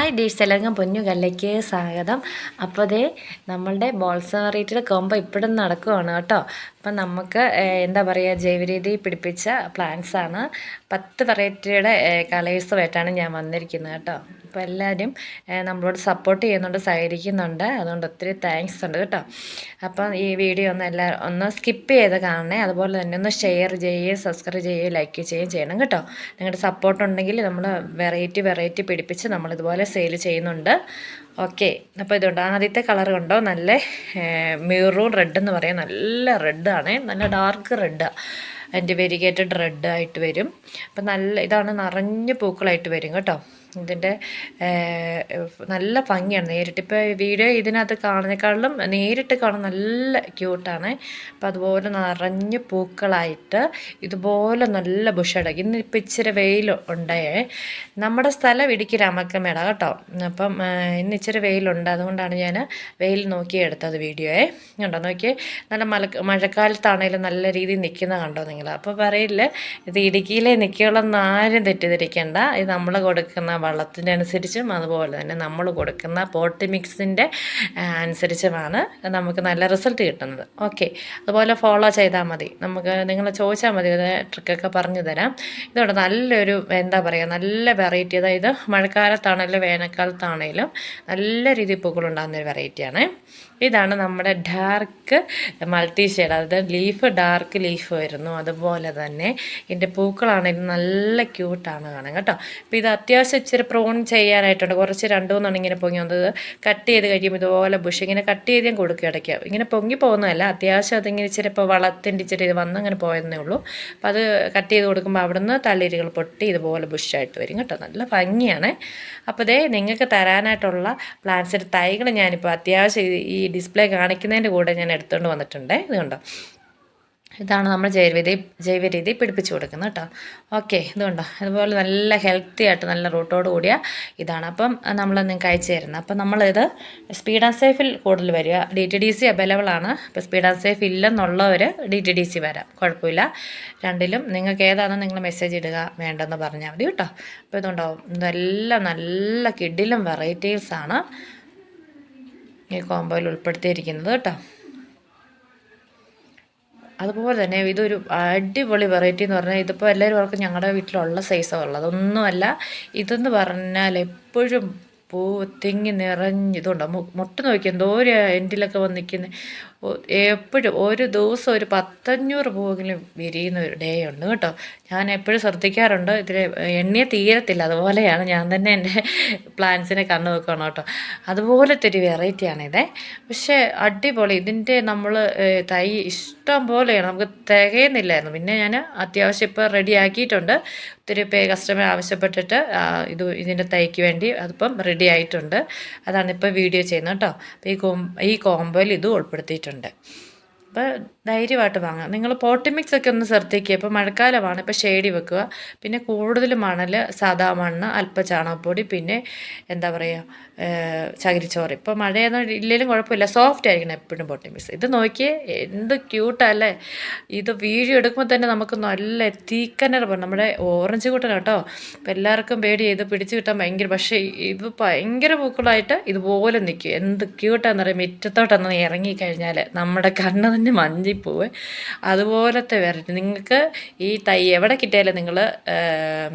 Hi ഡീഷ് എല്ലാവർക്കും പൊന്നു കല്ലയ്ക്ക് സ്വാഗതം. അപ്പോൾ ദേ നമ്മളുടെ ബോൾസ വെറൈറ്റിയുടെ കോമ്പ ഇപ്പോഴും നടക്കുവാണ് കേട്ടോ. അപ്പം നമുക്ക് എന്താ പറയുക ജൈവരീതി പിടിപ്പിച്ച പ്ലാന്റ്സാണ് പത്ത് വെറൈറ്റിയുടെ കളേഴ്സുമായിട്ടാണ് ഞാൻ വന്നിരിക്കുന്നത് കേട്ടോ. അപ്പോൾ എല്ലാവരും നമ്മളോട് സപ്പോർട്ട് ചെയ്യുന്നുണ്ട് സഹകരിക്കുന്നുണ്ട്. അതുകൊണ്ട് ഒത്തിരി താങ്ക്സ് ഉണ്ട് കേട്ടോ. അപ്പോൾ ഈ വീഡിയോ ഒന്ന് എല്ലാ ഒന്ന് സ്കിപ്പ് ചെയ്ത് കാണണേ. അതുപോലെ തന്നെ ഒന്ന് ഷെയർ ചെയ്യുകയും സബ്സ്ക്രൈബ് ചെയ്യുകയും ലൈക്ക് ചെയ്യുകയും ചെയ്യണം കേട്ടോ. നിങ്ങളുടെ സപ്പോർട്ട് ഉണ്ടെങ്കിൽ നമ്മൾ വെറൈറ്റി വെറൈറ്റി പിടിപ്പിച്ച് നമ്മളിതുപോലെ സെയിൽ ചെയ്യുന്നുണ്ട്. ഓക്കെ അപ്പോൾ ഇതുകൊണ്ട് ആദ്യത്തെ കളർ കണ്ടോ? നല്ല മെറൂൺ റെഡ് എന്ന് പറയാം. നല്ല റെഡാണ് നല്ല ഡാർക്ക് റെഡാണ് അതിന്റെ വെരിഗേറ്റഡ് റെഡ് ആയിട്ട് വരും. അപ്പം നല്ല ഇതാണ് നിറഞ്ഞ പൂക്കളായിട്ട് വരും കേട്ടോ. ഇതിന്റെ നല്ല ഭംഗിയാണ് നേരിട്ട്. ഇപ്പോൾ വീഡിയോ ഇതിനകത്ത് കാണുന്നേക്കാളും നേരിട്ട് കാണാൻ നല്ല ക്യൂട്ടാണ്. അപ്പം അതുപോലെ നിറഞ്ഞ പൂക്കളായിട്ട് ഇതുപോലെ നല്ല ബുഷടക്കി. ഇന്ന് ഇപ്പം ഇച്ചിരി വെയിൽ ഉണ്ടായേ നമ്മുടെ സ്ഥലം ഇടുക്കി രാമക്കമേട കേട്ടോ. അപ്പം ഇന്ന് ഇച്ചിരി വെയിലുണ്ട്. അതുകൊണ്ടാണ് ഞാൻ വെയിൽ നോക്കി എടുത്തത് വീഡിയോയെ. കണ്ടോ? നോക്കി നല്ല മല മഴക്കാലത്താണേലും നല്ല രീതിയിൽ നിൽക്കുന്ന കണ്ടോ നിങ്ങൾ? അപ്പോൾ പറയില്ല ഇത് ഇടുക്കിയിലെ നിൽക്കുള്ളെന്ന് ആരും തെറ്റിദ്ധരിക്കേണ്ട. ഇത് നമ്മൾ കൊടുക്കുന്ന വള്ളത്തിന്റെ അനുസരിച്ചും അതുപോലെ തന്നെ നമ്മൾ കൊടുക്കുന്ന പോട്ടി മിക്സിന്റെ അനുസരിച്ചുമാണ് നമുക്ക് നല്ല റിസൾട്ട് കിട്ടുന്നത്. ഓക്കെ അതുപോലെ ഫോളോ ചെയ്താൽ മതി. നമുക്ക് നിങ്ങൾ ചോദിച്ചാൽ മതി. ട്രിക്കൊക്കെ പറഞ്ഞു തരാം. ഇതോടെ നല്ലൊരു എന്താ പറയുക നല്ല വെറൈറ്റി അതായത് മഴക്കാലത്താണെങ്കിലും വേനൽക്കാലത്താണെങ്കിലും നല്ല രീതിയിൽ പൂക്കളുണ്ടാകുന്ന ഒരു വെറൈറ്റിയാണ് ഇതാണ് നമ്മുടെ ഡാർക്ക് മൾട്ടി ഷെയ്ഡ് അതായത് ലീഫ് ഡാർക്ക് ലീഫ് വരുന്നു. അതുപോലെ തന്നെ ഇതിന്റെ പൂക്കളാണെങ്കിലും നല്ല ക്യൂട്ടാണ് കാണാൻ കേട്ടോ. അപ്പോൾ ഇത് അത്യാവശ്യം ഇച്ചിരി പ്രോൺ ചെയ്യാനായിട്ടുണ്ട്. കുറച്ച് രണ്ടു മൂന്നെണ്ണം ഇങ്ങനെ പൊങ്ങി വന്നത് കട്ട് ചെയ്ത് കഴിയുമ്പോൾ ഇതുപോലെ ബുഷ് ഇങ്ങനെ കട്ട് ചെയ്ത് ഞാൻ കൊടുക്കും ഇടയ്ക്ക്. ഇങ്ങനെ പൊങ്ങി പോകുന്നതല്ല അത്യാവശ്യം അതിങ്ങനെ ഇച്ചിരി ഇപ്പോൾ വളത്തിന്റെ ഇച്ചിരി ഇത് വന്ന് അങ്ങനെ പോയെന്നേ ഉള്ളൂ. അപ്പോൾ അത് കട്ട് ചെയ്ത് കൊടുക്കുമ്പോൾ അവിടുന്ന് തളിരുകൾ പൊട്ടി ഇതുപോലെ ബുഷായിട്ട് വരും കേട്ടോ. നല്ല ഭംഗിയാണ്. അപ്പോൾ ദേ നിങ്ങൾക്ക് തരാനായിട്ടുള്ള പ്ലാന്റ്സിന്റെ തൈകൾ ഞാനിപ്പോൾ അത്യാവശ്യം ഈ ഡിസ്പ്ലേ കാണിക്കുന്നതിന്റെ കൂടെ ഞാൻ എടുത്തുകൊണ്ട് വന്നിട്ടുണ്ട്. ഇത് കണ്ടോ? ഇതാണ് നമ്മൾ ജൈവരീതി ജൈവരീതി പിടിപ്പിച്ചു കൊടുക്കുന്നത് കേട്ടോ. ഓക്കെ ഇതുണ്ടോ അതുപോലെ നല്ല ഹെൽത്തി ആയിട്ട് നല്ല റൂട്ടോട് കൂടിയ ഇതാണ്. അപ്പം നമ്മൾ നിങ്ങൾക്ക് അയച്ചു തരുന്നത്. അപ്പം നമ്മളിത് സ്പീഡ് ആൻഡ് സേഫിൽ കൂടുതൽ വരിക. D T D C available ആണ്. അപ്പോൾ സ്പീഡ് ആൻഡ് സേഫ് ഇല്ലെന്നുള്ളവർ ഡി ടി ഡി സി വരാം. കുഴപ്പമില്ല. രണ്ടിലും നിങ്ങൾക്ക് ഏതാണ് നിങ്ങൾ മെസ്സേജ് ഇടുക. വേണ്ടെന്ന് പറഞ്ഞാൽ മതി കേട്ടോ. അപ്പോൾ ഇതുകൊണ്ടോ ഇതെല്ലാം നല്ല കിഡിലും വെറൈറ്റീസാണ് ഈ കോമ്പോയിൽ ഉൾപ്പെടുത്തിയിരിക്കുന്നത് കേട്ടോ. അതുപോലെ തന്നെ ഇതൊരു അടിപൊളി വെറൈറ്റി എന്ന് പറഞ്ഞാൽ ഇതിപ്പോൾ എല്ലാവരും ഓർക്കും ഞങ്ങളുടെ വീട്ടിലുള്ള സൈസാണ് ഉള്ളത്. അതൊന്നുമല്ല ഇതെന്ന് പറഞ്ഞാൽ എപ്പോഴും പൂ തിങ്ങി നിറഞ്ഞ് ഇതുണ്ടോ? മുട്ട് നോക്കി എന്തോ ഒരു എൻഡിലൊക്കെ വന്ന് നിൽക്കുന്ന എപ്പോഴും ഒരു ദിവസം ഒരു പത്തഞ്ഞൂറ് പൂവെങ്കിലും വിരിയുന്ന ഒരു ഡേ ഉണ്ട് കേട്ടോ. ഞാൻ എപ്പോഴും ശ്രദ്ധിക്കാറുണ്ട് ഇതിൽ എണ്ണിയെ തീരത്തില്ല. അതുപോലെയാണ് ഞാൻ തന്നെ എന്റെ പ്ലാന്റ്സിനെ കണ്ണു വെക്കണം കേട്ടോ. അതുപോലത്തെ ഒരു വെറൈറ്റിയാണ് ഇതേ. പക്ഷേ അടിപൊളി. ഇതിന്റെ നമ്മൾ തൈ ഇഷ്ടം പോലെയാണ്. നമുക്ക് തികയുന്നില്ലായിരുന്നു. പിന്നെ ഞാൻ അത്യാവശ്യം ഇപ്പോൾ റെഡി ആക്കിയിട്ടുണ്ട്. ഒത്തിരി പേ കസ്റ്റമർ ആവശ്യപ്പെട്ടിട്ട് ഇത് ഇതിന്റെ തൈക്ക് വേണ്ടി അതിപ്പം റെഡി ആയിട്ടുണ്ട്. അതാണ് ഇപ്പോൾ വീഡിയോ ചെയ്യുന്നത് കേട്ടോ. ഈ കോം ഈ കോമ്പോയിൽ ഇതും ഉൾപ്പെടുത്തിയിട്ടുണ്ട്. ചെയ്തിട്ടുണ്ട് അപ്പോൾ ധൈര്യമായിട്ട് വാങ്ങാം നിങ്ങൾ പോട്ടി മിക്സ് ഒക്കെ ഒന്ന് ശ്രദ്ധിക്കുക ഇപ്പോൾ മഴക്കാലമാണ്. ഇപ്പോൾ ഷെയ്ഡി വെക്കുക. പിന്നെ കൂടുതൽ മണൽ സാധാ മണ്ണ് അല്പ ചാണകപ്പൊടി പിന്നെ എന്താ പറയുക ചകിരിച്ചോറ്. ഇപ്പോൾ മഴയൊന്നും ഇല്ലെങ്കിലും കുഴപ്പമില്ല. സോഫ്റ്റ് ആയിരിക്കണം എപ്പോഴും പോട്ടി മിക്സ് ഇത് നോക്കിയേ എന്ത് ക്യൂട്ടല്ലേ ഇത് വീഡിയോ എടുക്കുമ്പോൾ തന്നെ നമുക്ക് നല്ല തീക്കനർ പറഞ്ഞു നമ്മുടെ ഓറഞ്ച് കൂട്ടന കേട്ടോ ഇപ്പോൾ എല്ലാവർക്കും പേടി. ചെയ്ത് പിടിച്ചു കിട്ടാൻ ഭയങ്കര പക്ഷേ ഇത് ഭയങ്കര പൂക്കളായിട്ട് ഇതുപോലെ നിൽക്കും. എന്ത് ക്യൂട്ടാന്ന് പറയുമ്പോൾ മുറ്റത്തോട്ടൊന്ന് ഇറങ്ങിക്കഴിഞ്ഞാൽ നമ്മുടെ കണ്ണ് തന്നെ മഞ്ചിപ്പോവേ അതുപോലത്തെ വെറൈറ്റി നിങ്ങൾക്ക് ഈ തൈ എവിടെ കിട്ടിയാലും നിങ്ങൾ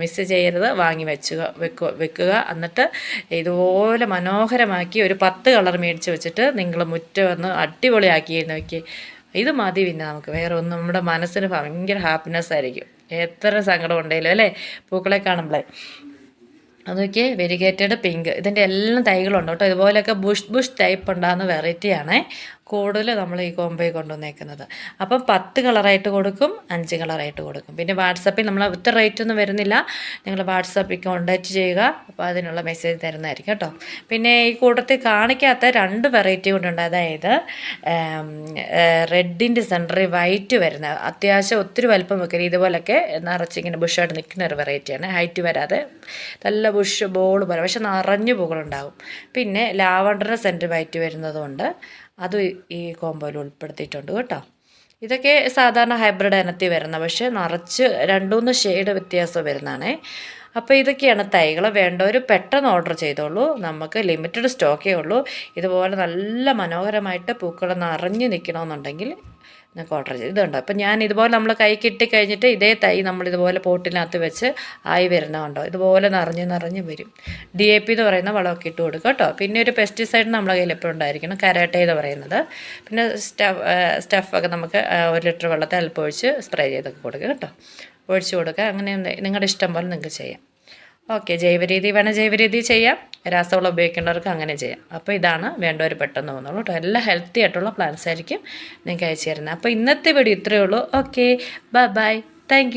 മിസ് ചെയ്യരുത്. വാങ്ങി വെച്ചുക വെക്കുക വെക്കുക. എന്നിട്ട് ഇതുപോലെ മനോഹരമാക്കി ഒരു പത്ത് കളർ മേടിച്ച് വെച്ചിട്ട് നിങ്ങൾ മുറ്റം ഒന്ന് അടിപൊളിയാക്കി നോക്കി. ഇത് മതി പിന്നെ നമുക്ക്. വേറെ ഒന്നും നമ്മുടെ മനസ്സിന് ഭയങ്കര ഹാപ്പിനെസ് ആയിരിക്കും. എത്ര സങ്കടം ഉണ്ടെങ്കിലും അല്ലേ? പൂക്കളെ കാണുമ്പോഴേ അതൊക്കെ വെരിഗേറ്റഡ് പിങ്ക് ഇതിന്റെ എല്ലാം തൈകളുണ്ട് കേട്ടോ. ഇതുപോലെയൊക്കെ ബുഷ് ബുഷ് ടൈപ്പ് ഉണ്ടാകുന്ന വെറൈറ്റിയാണേ കൂടുതൽ നമ്മൾ ഈ കോമ്പോയിൽ കൊണ്ടുവന്നേക്കുന്നത്. അപ്പം പത്ത് കളറായിട്ട് കൊടുക്കും അഞ്ച് കളറായിട്ട് കൊടുക്കും. പിന്നെ വാട്സപ്പിൽ നമ്മൾ ഇത്ര റേറ്റ് ഒന്നും വരുന്നില്ല. നിങ്ങൾ വാട്സപ്പിൽ കോണ്ടാക്ട് ചെയ്യുക. അപ്പോൾ അതിനുള്ള മെസ്സേജ് തരുന്നതായിരിക്കും കേട്ടോ. പിന്നെ ഈ കൂട്ടത്തിൽ കാണിക്കാത്ത രണ്ട് വെറൈറ്റി കൊണ്ടുണ്ട് അതായത് റെഡിന്റെ സെന്ററിൽ വൈറ്റ് വരുന്ന അത്യാവശ്യം ഒത്തിരി വലുപ്പം വെക്കരുത് ഇതുപോലൊക്കെ നിറച്ചിങ്ങനെ ബുഷായിട്ട് നിൽക്കുന്ന ഒരു വെറൈറ്റിയാണ് ഹൈറ്റ് വരാതെ നല്ല ബുഷ് ബോൾ പോലെ പക്ഷെ നിറഞ്ഞു പൂക്കളുണ്ടാവും. പിന്നെ ലാവണ്ടറിന്റെ സെന്റർ വൈറ്റ് വരുന്നതുകൊണ്ട് അത് ഈ കോമ്പോയിൽ ഉൾപ്പെടുത്തിയിട്ടുണ്ട് കേട്ടോ. ഇതൊക്കെ സാധാരണ ഹൈബ്രിഡ് ഇനത്തിൽ വരുന്ന പക്ഷേ നിറച്ച് രണ്ടുമൂന്ന് ഷെയ്ഡ് വ്യത്യാസം വരുന്നതാണേ. അപ്പോൾ ഇതൊക്കെയാണ് തൈകൾ വേണ്ടവർ പെട്ടെന്ന് ഓർഡർ ചെയ്തോളൂ. നമുക്ക് ലിമിറ്റഡ് സ്റ്റോക്കേ ഉള്ളൂ. ഇതുപോലെ നല്ല മനോഹരമായിട്ട് പൂക്കൾ നിറഞ്ഞു നിൽക്കണമെന്നുണ്ടെങ്കിൽ നിങ്ങൾക്ക് ഓർഡർ ചെയ്ത്. ഇതുണ്ടോ? അപ്പം ഞാൻ ഇതുപോലെ നമ്മൾ കൈ കിട്ടി കഴിഞ്ഞിട്ട് ഇതേ തൈ നമ്മൾ ഇതുപോലെ പോട്ടിനകത്ത് വെച്ച് ആയി വരുന്നുണ്ടോ ഇതുപോലെ നിറഞ്ഞ് നിറഞ്ഞ് വരും. ഡി എ പി എന്ന് പറയുന്ന വളമൊക്കെ ഇട്ട് കൊടുക്കുക കേട്ടോ. പിന്നെ ഒരു പെസ്റ്റിസൈഡ് നമ്മുടെ കയ്യിൽ എപ്പോഴും ഉണ്ടായിരിക്കണം. കരാട്ടെ എന്ന് പറയുന്നത്. പിന്നെ സ്റ്റഫ് സ്റ്റഫൊക്കെ നമുക്ക് ഒരു ലിറ്റർ വെള്ളത്തിൽ അല്പം ഒഴിച്ച് സ്പ്രേ ചെയ്തൊക്കെ കൊടുക്കുക കേട്ടോ. ഒഴിച്ച് കൊടുക്കുക. അങ്ങനെ നിങ്ങളുടെ ഇഷ്ടം പോലെ നിങ്ങൾക്ക് ചെയ്യാം. ഓക്കെ ജൈവരീതി വേണം ജൈവരീതി ചെയ്യാം. രാസവളം ഉപയോഗിക്കേണ്ടവർക്ക് അങ്ങനെ ചെയ്യാം. അപ്പോൾ ഇതാണ് വേണ്ടവർ പെട്ടെന്ന് തോന്നുള്ളൂ കേട്ടോ. എല്ലാ ഹെൽത്തി ആയിട്ടുള്ള പ്ലാന്റ്സ് ആയിരിക്കും നിങ്ങൾക്ക് അയച്ചു തരുന്നത്. അപ്പോൾ ഇന്നത്തെ വീഡിയോ ഇത്രയേ ഉള്ളൂ. Okay bye bye thank